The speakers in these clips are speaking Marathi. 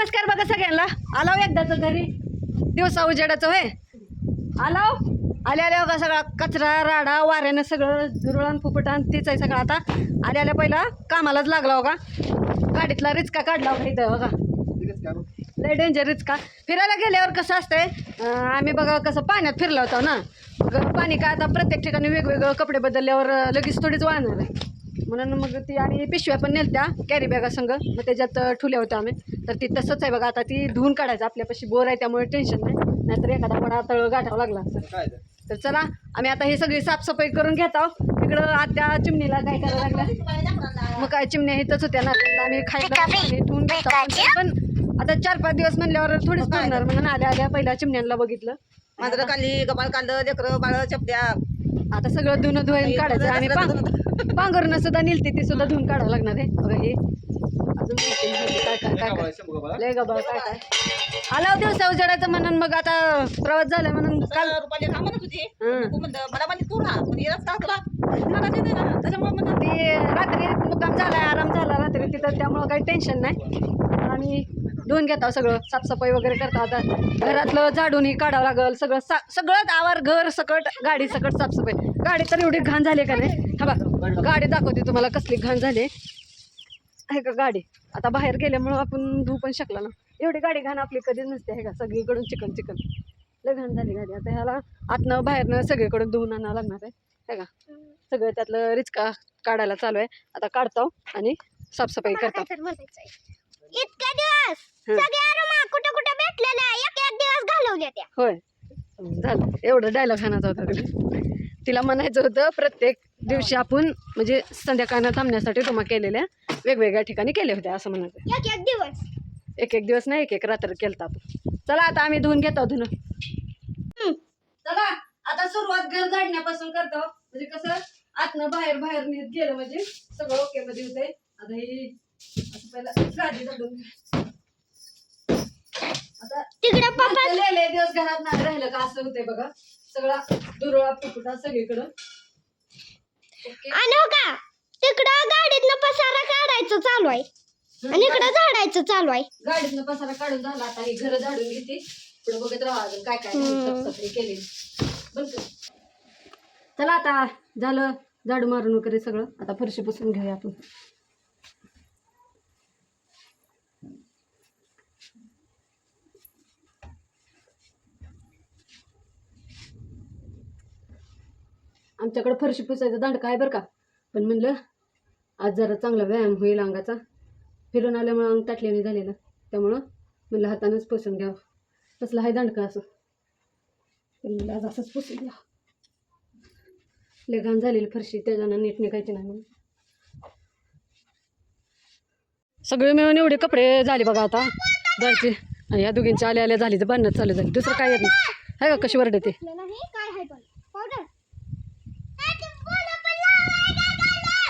नमस्कार बघा सगळ्यांना. आलाव एकदाच घरी. दिवसा उजेडाचं होय? आलाव? आल्या आल्या बघा सगळा कचरा राडा वाऱ्यानं सगळं झुरळण फुफुटान तीच आहे सगळं आता. आल्या आल्या पहिला कामालाच लागला बघा. गाडीतला रिचका काढला होगा इथं बघा. लय डेंजर रिचका. फिरायला गेल्यावर कसं असतंय आम्ही बघा कसं पाण्यात फिरला होतो ना. पाणी काय आता प्रत्येक ठिकाणी वेगवेगळं कपडे बदलल्यावर लगेच थोडीच वाळणार आहे म्हणून मग ती आणि पिशव्या पण नेलत्या कॅरी बॅगा संग. मग त्याच्यात ठुल्या होत्या आम्ही. तर ती तसंच आहे बघा आता ती धुवून काढायचं. आपल्यापाशी बोर आहे त्यामुळे टेन्शन नाही. नाहीतर एखादा पडा तळ गाठावा लागला असं. तर चला आम्ही आता हे सगळी साफसफाई करून घेत आहोत. तिकडं आत्या चिमणीला काय करायला लागल्या? मग काय चिमण्या इथंच होत्या ना. आम्ही खायला ठेवून. पण आता चार पाच दिवस म्हणल्यावर थोडीच करणार म्हणून आल्या आल्या पहिल्या चिमण्यांना बघितलं. मांजरं काढली गबाळ काढलं लेकरं बाळ चपल्या. आता सगळं धुणं धुवून काढायचं. आणि पांघरणं सुद्धा नेलते ती सुद्धा धुवून काढावं लागणार आहे. बघा हे. अजून काय काय काय काय लय गबाळ काय. काय आला दिवसा उजेडायचं म्हणून मग आता प्रवास झाला म्हणून काल रुपाली. तू म्हणलं मला तू तुला मला देते ना त्याच्यामुळे म्हणलं ते रात्री मुक्काम झालाय आराम झाला रात्री तिथं त्यामुळं काही टेन्शन नाही. आम्ही धुवून घेतो सगळं साफसफाई वगैरे करतो आता. घरातलं झाडूनही काढावं लागल सगळं सा सगळं आवार घर सकट गाडी सकट साफसफाई. गाडी तर एवढी घाण झाली का नाही? हा बा गाडी दाखवते तुम्हाला कसली घाण झाली. आहे का गाडी? आता बाहेर गेल्यामुळं आपण धुवू पण शकला ना. एवढी गाडी घाण आपली कधीच नसते आहे का? सगळीकडून चिकन चिकन. लय घाण झाली गाडी. आता ह्याला आतनं बाहेरनं सगळीकडून धुवून आणावं लागणार आहे है का? सगळं त्यातलं रिचका काढायला चालू आहे. आता काढतो आणि साफसफाई करतो. इतके दिवस हं. सगळ्या रुमा कुठं कुठं भेटलेल्या एक एक दिवस घालवल्या त्या होय. झालं. एवढं डायलॉग खाण्याचा होता तिला म्हणायचं होतं प्रत्येक दिवशी आपण म्हणजे संध्याकाळनं थांबण्यासाठी तुम्हा केलेल्या वेगवेगळ्या ठिकाणी केले होते असं म्हणायचं एक एक दिवस. एक एक दिवस नाही एक एक रात्र केलता आपण. चला आता आम्ही धुवून घेतो धुणं. चला आता सुरुवात घर झाडण्यापासून करतो. म्हणजे कसं आतनं बाहेर बाहेर नीट गेलं म्हणजे सगळं ओके मध्ये होते आता ही असं पहिला. आता तिकडे दिवस घरात नाही राहिलं का असं होतंय बघा. सगळा दुरळा फुकुटा सगळीकडं. आणू का? तिकडं गाडीतनं पसारा काढायचं चालू आहे. आणि इकडं झाडायचं चालू आहे. गाडीतनं पसारा काढून झाला. आता ही घर झाडून घेते. पुढे बघत राहा अजून काय काय साफसफाई केली. चला आता झालं झाडू मारून वगैरे सगळं. आता फरशी पुसून घेऊया आपण. आमच्याकडे फरशी पुसायचं दांडका आहे बरं का? पण म्हणलं आज जरा चांगला व्यायाम होईल अंगाचा. फिरून आल्यामुळं अंग ताटल्याने झालेलं. त्यामुळं म्हणलं हातानंच पुसून घ्यावं. कसलं आहे दांडका असं. म्हणलं आज असंच पुसून घ्या लय झालेली फरशी त्याच्यानं नीट निघायची नाही सगळे मिळून एवढे कपडे झाले बघा आता. जायचे. आणि या दोघींच्या आल्या आल्या झाली तर बांधण्यात चालू झाली. दुसरं काय येत नाही. आहे का कशी वरडते नाही काय आहे पण पावडर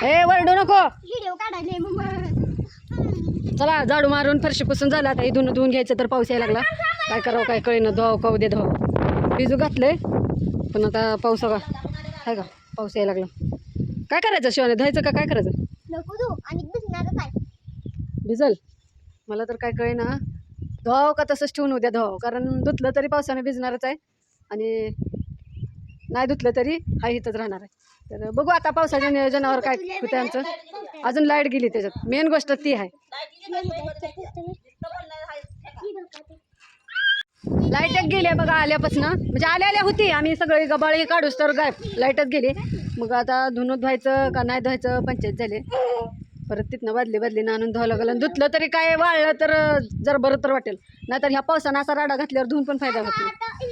ए वरडू नको. व्हिडिओ काढायले मग चला झाडू मारून फरशी पुसून झालं आता. इथून धुवून घ्यायचं तर पाऊस यायला लागला. काय करावं काय कळेना. धुवावं का उद्या धुवावं बिजू घातलंय. पण आता पाऊस हवा. आहे का? पाऊस यायला लागला. काय करायचं शिवाने? धुवायचं का? काय करायचं? भिजल. मला तर काय कळेना. धुवावं का तसंच ठेवून उद्या धुवावं? कारण धुतलं तरी पावसाने भिजणारच आहे. आणि नाही धुतलं तरी हा इथंच राहणार आहे. तर बघू आता पावसाच्या नियोजनावर काय होतं आमचं. अजून लाइट गेली त्याच्यात. मेन गोष्ट ती आहे. लाईटच गेली आहे बघा आल्यापासून. म्हणजे आल्या आल्या होती. आम्ही सगळे गबाळी काढूस तर गायब. लाईटच गेली. मग आता धुणं धुवायचं का नाही धुवायचं पंचायत झाले. परत तिथनं बदली बदली आणून धुवावं लागलं. आणि धुतलं तरी काय वाळलं तर जर बरं तर वाटेल. नाहीतर ह्या पावसानं असा राडा घातल्यावर धुवून पण फायदा होतो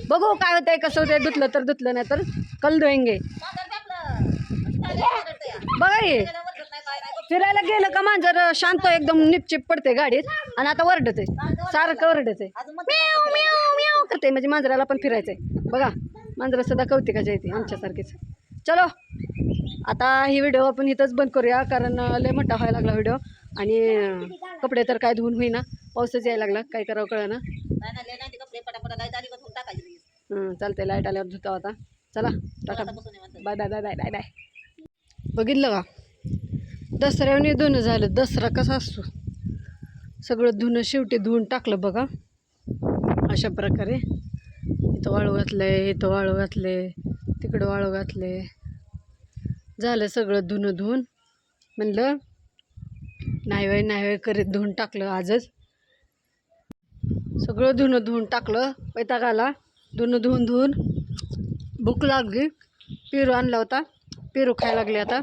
बघू काय होतंय कसं होतंय. धुतलं तर धुतलं नाही तर कल धुवेंगे. बघा हे. फिरायला गेलं का मांजर शांत एकदम निपचिप पडते गाडीत आणि आता वरडते सारखं वरडते करते म्हणजे मांजराला पण फिरायचंय. बघा मांजरं सुद्धा कौतिकाच्या येते आमच्यासारखीच. चलो आता ही व्हिडिओ आपण इथंच बंद करूया कारण लय मोठा व्हायला लागला व्हिडिओ. आणि कपडे तर काय धुवून होईना. पाऊसच यायला लागला. काय करावं कळ ना पटापटा लाइट चालतंय. लाइट आल्यावर धुता आता. चला tata. Bye bye bye bye bye bye बघितलं का? दसऱ्याने धुणं झालं. दसरा कसा असतो? सगळं धुणं शेवटी धुवून टाकलं बघा. अशा प्रकारे. इथं वाळू घातलंय इथं वाळू घातले तिकडं वाळू घातले झालं सगळं धुणं धुवून. म्हणलं नाही वय नाही वय करीत धुवून टाकलं आजच. सगळं धुणं धुवून टाकलं. वैतागाला धुणं धुवून धुवून भूक लागली. पेरू आणला होता. पेरू खायला लागले आता.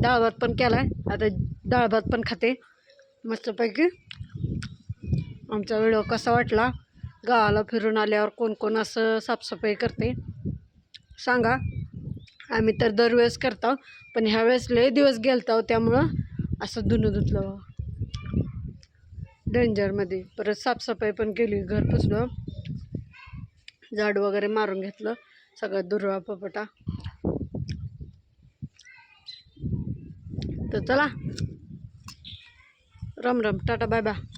डाळ भात पण केला आहे आता डाळ भात पण खाते. मस्तपैकी. आमचा व्हिडिओ कसा वाटला? गावाला फिरून आल्यावर कोण कोण असं साफसफाई करते? सांगा. आम्ही तर दरवेळेस करतो पण ह्यावेळेस लय दिवस गेलतो हो त्यामुळं असं धुणं धुतलं हो. डेंजरमध्ये परत साफसफाई पण केली घर पुसलं झाड वगैरे मारून घेतलं. सगळं दुर्वा पपटा. तर चला. Ram Ram tata bye bye.